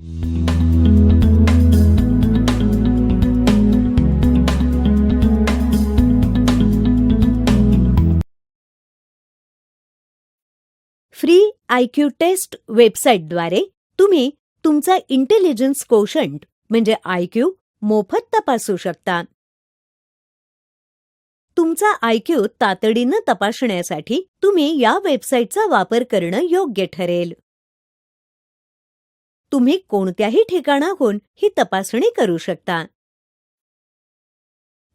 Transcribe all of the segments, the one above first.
Free IQ taste वेबसाईटद्वारे तुम्ही तुमचा इंटेलिजन्स कोशंट म्हणजे आयक्यू मोफत तपासू शकता. तुमचा आयक्यू तातडीनं तपासण्यासाठी तुम्ही या वेबसाईटचा वापर करणं योग्य ठरेल. तुम्ही कोणत्याही ठिकाणाहून ही तपासणी करू शकता.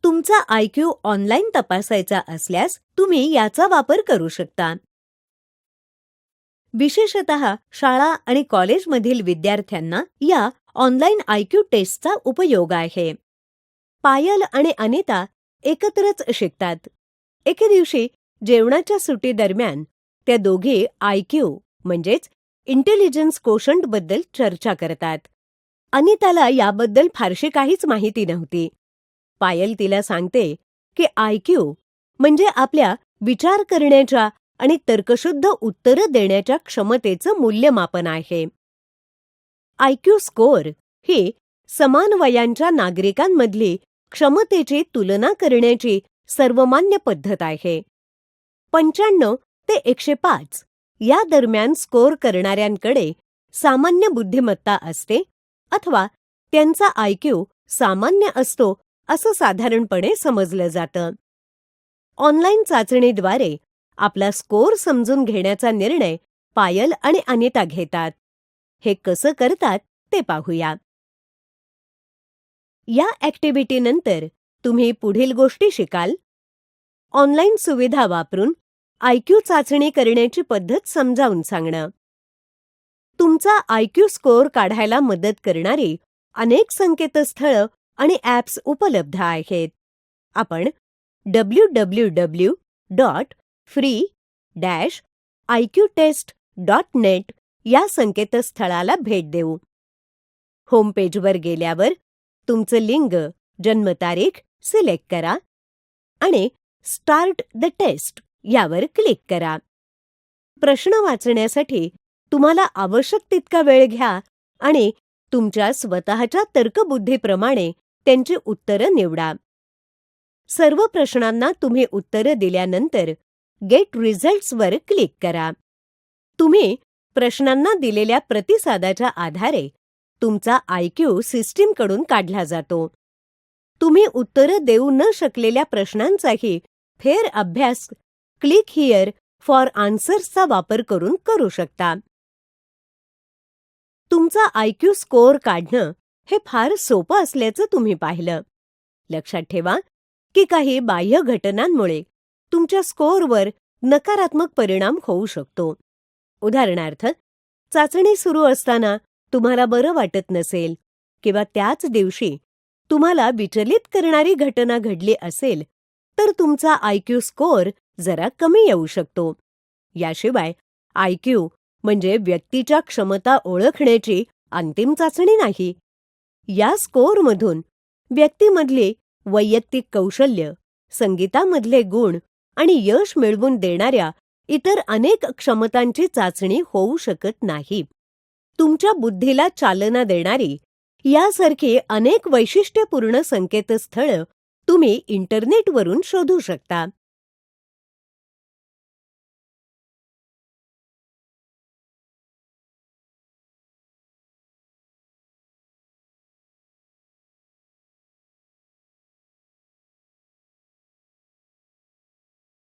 तुमचा आयक्यू ऑनलाइन ऑनलाईन तपासायचा असल्यास तुम्ही याचा वापर करू शकता. विशेषत शाळा आणि कॉलेजमधील विद्यार्थ्यांना या ऑनलाईन आयक्यू टेस्टचा उपयोग आहे. पायल आणि अनिता एकत्रच शिकतात. एके दिवशी जेवणाच्या सुटीदरम्यान त्या दोघे आयक्यू म्हणजेच इंटेलिजन्स कोशंटबद्दल चर्चा करतात. अनिताला याबद्दल फारशी काहीच माहिती नव्हती. पायल तिला सांगते की आयक्यू म्हणजे आपल्या विचार करण्याच्या आणि तर्कशुद्ध उत्तरं देण्याच्या क्षमतेचं मूल्यमापन आहे. आयक्यू स्कोअर ही समान वयांच्या नागरिकांमधली क्षमतेची तुलना करण्याची सर्वमान्य पद्धत आहे. पंच्याण्णव ते एकशे पाच या दरम्यान स्कोअर करणाऱ्यांकडे सामान्य बुद्धिमत्ता असते अथवा त्यांचा आयक्यू सामान्य असतो असं साधारणपणे समजलं जातं. ऑनलाईन चाचणीद्वारे आपला स्कोअर समजून घेण्याचा निर्णय पायल आणि अनिता घेतात. हे कसं करतात ते पाहूया. या ॲक्टिव्हिटीनंतर तुम्ही पुढील गोष्टी शिकाल. ऑनलाईन सुविधा वापरून आयक्यू चाचणी करण्याची पद्धत समजावून सांगणं. तुमचा आयक्यू स्कोअर काढायला मदत करणारी अनेक संकेतस्थळं आणि ॲप्स उपलब्ध आहेत. आपण W W W dot free dash IQ test dot net या संकेतस्थळाला भेट देऊ. होमपेजवर गेल्यावर तुमचं लिंग जन्मतारीख सिलेक्ट करा आणि स्टार्ट द टेस्ट. यावर क्लिक करा. प्रश्न वाचण्यासाठी तुम्हाला आवश्यक तितका वेळ घ्या आणि तुमच्या स्वतःच्या तर्कबुद्धीप्रमाणे त्यांची उत्तरं निवडा. सर्व प्रश्नांना तुम्ही उत्तरं दिल्यानंतर गेट रिझल्ट्सवर क्लिक करा. तुम्ही प्रश्नांना दिलेल्या प्रतिसादाच्या आधारे तुमचा आयक्यू सिस्टीमकडून काढला जातो. तुम्ही उत्तरं देऊ न शकलेल्या प्रश्नांचाही फेर अभ्यास क्लिक हिअर फॉर आन्सर्सचा वापर करून करू शकता. तुमचा आयक्यू स्कोअर काढणं हे फार सोपं असल्याचं तुम्ही पाहिलं. लक्षात ठेवा की काही बाह्य घटनांमुळे तुमच्या स्कोअरवर नकारात्मक परिणाम होऊ शकतो. उदाहरणार्थ चाचणी सुरू असताना तुम्हाला बरं वाटत नसेल किंवा त्याच दिवशी तुम्हाला विचलित करणारी घटना घडली असेल तर तुमचा आयक्यू स्कोअर जरा कमी येऊ शकतो. याशिवाय आयक्यू म्हणजे व्यक्तीच्या क्षमता ओळखण्याची अंतिम चाचणी नाही. या स्कोअरमधून व्यक्तीमधली वैयक्तिक कौशल्य संगीतामधले गुण आणि यश मिळवून देणाऱ्या इतर अनेक क्षमतांची चाचणी होऊ शकत नाही. तुमच्या बुद्धीला चालना देणारी यासारखी अनेक वैशिष्ट्यपूर्ण संकेतस्थळं तुम्ही इंटरनेटवरून शोधू शकता.